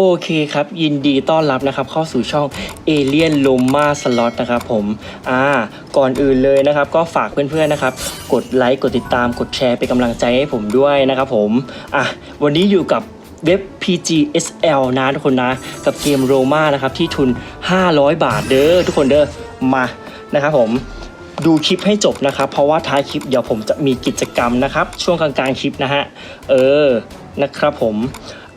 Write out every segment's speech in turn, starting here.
โอเคครับ ยินดีต้อนรับนะครับ เข้าสู่ช่อง Alien l o m a Slot นะครับผมอ่าก่อนอื่นเลยนะครับ ก็ฝากเพื่อนๆนะครับ กดไลค์กดติดตามกดแชร์เป็นกำลังใจให้ผมด้วยนะครับผมอะวันนี้อยู่กับเว็บ PGSL นะทุกคนนะ กับเกม Roma นะครับ ที่ทุน 500 บาทเด้อทุกคนเด้อมานะครับผมดูคลิปให้จบนะครับ เพราะว่าท้ายคลิปเดี๋ยวผมจะมีกิจกรรมนะครับ ช่วงกลางๆคลิปนะฮะเออนะครับผม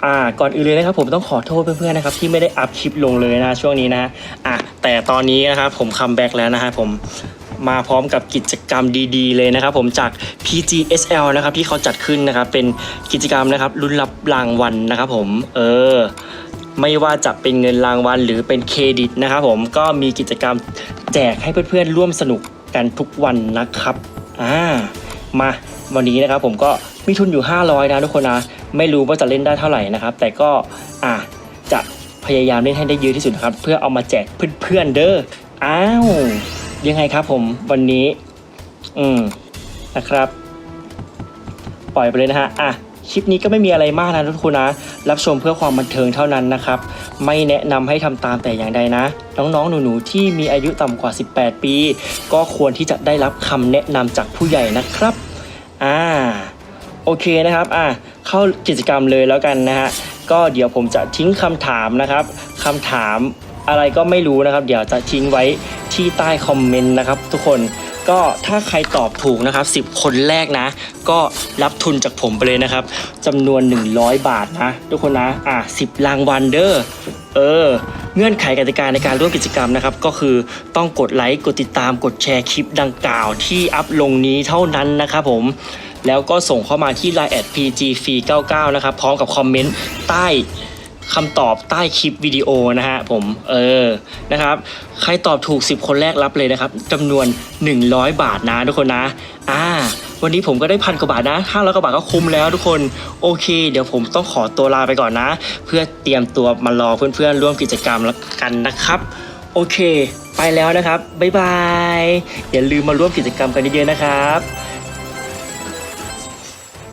อ่าก่อนอื่นเลยนะครับผมต้องขอโทษเพื่อนๆนะครับที่ไม่ได้อัพคลิปลงเลยนะช่วงนี้นะอะแต่ตอนนี้นะครับผมคัมแบ็กแล้วนะฮะผมมาพร้อมกับกิจกรรมดีๆ เลยนะครับผมจาก PGSL นะครับที่เขาจัดขึ้นนะครับเป็นกิจกรรมนะครับรุ่นรับรางวัลนะครับผมเออไม่ว่าจะเป็นเงินรางวัลหรือเป็นเครดิตนะครับผมก็มีกิจกรรมแจกให้เพื่อนๆร่วมสนุกกันทุกวันนะครับอ่ามา วันนี้นะครับผมก็มีทุนอยู่ 500 นะทุกคนนะ ไม่รู้ว่าจะเล่นได้เท่าไหร่นะครับ แต่ก็อะจะพยายามเล่นให้ได้เยอะที่สุดนะครับ เพื่อเอามาแจกเพื่อนๆเด้อ อ้าว ยังไงครับผมวันนี้ อืมนะครับ ปล่อยไปเลยนะฮะ อะคลิปนี้ก็ไม่มีอะไรมากนะทุกคนนะ รับชมเพื่อความบันเทิงเท่านั้นนะครับ ไม่แนะนำให้ทำตามแต่อย่างใดนะ น้องๆ หนูๆ ที่มีอายุต่ำกว่า 18 ปี ก็ควรที่จะได้รับคำแนะนำจากผู้ใหญ่นะครับ อ่าโอเคนะครับอะเข้ากิจกรรมเลยแล้วกันนะฮะก็เดี๋ยวผมจะทิ้งคำถามนะครับคำถามอะไรก็ไม่รู้นะครับ เดี๋ยวจะทิ้งไว้ที่ใต้คอมเมนต์นะครับ ทุกคนก็ถ้าใครตอบถูกนะครับ 10 คนแรกนะ ก็รับทุนจากผมไปเลยนะครับจำนวน 100 บาทนะ ทุกคนนะอะ10 รางวัลเด้อ เออ เงื่อนไขกติกาในการร่วมกิจกรรมนะครับ ก็คือต้องกดไลค์ กดติดตาม กดแชร์คลิปดังกล่าวที่อัพลงนี้เท่านั้นนะครับผม แล้วก็ส่งเข้ามาที่ line at pg f 99 นะครับ พร้อมกับคอมเมนต์ใต้คำตอบใต้คลิปวิดีโอนะฮะผม เออ นะครับ ใครตอบถูก 10 คนแรกรับเลยนะครับจำนวน 100 บาทนะทุกคนนะ อ่า วันนี้ผมก็ได้พันกว่าบาทนะห้าร้อยกว่าบาทก็คุ้มแล้วทุกคนโอเค เดี๋ยวผมต้องขอตัวลาไปก่อนนะ เพื่อเตรียมตัวมารอเพื่อนๆร่วมกิจกรรมกันนะครับ โอเค ไปแล้วนะครับบ๊ายบายอย่าลืมมาร่วมกิจกรรมกันเยอะๆนะครับ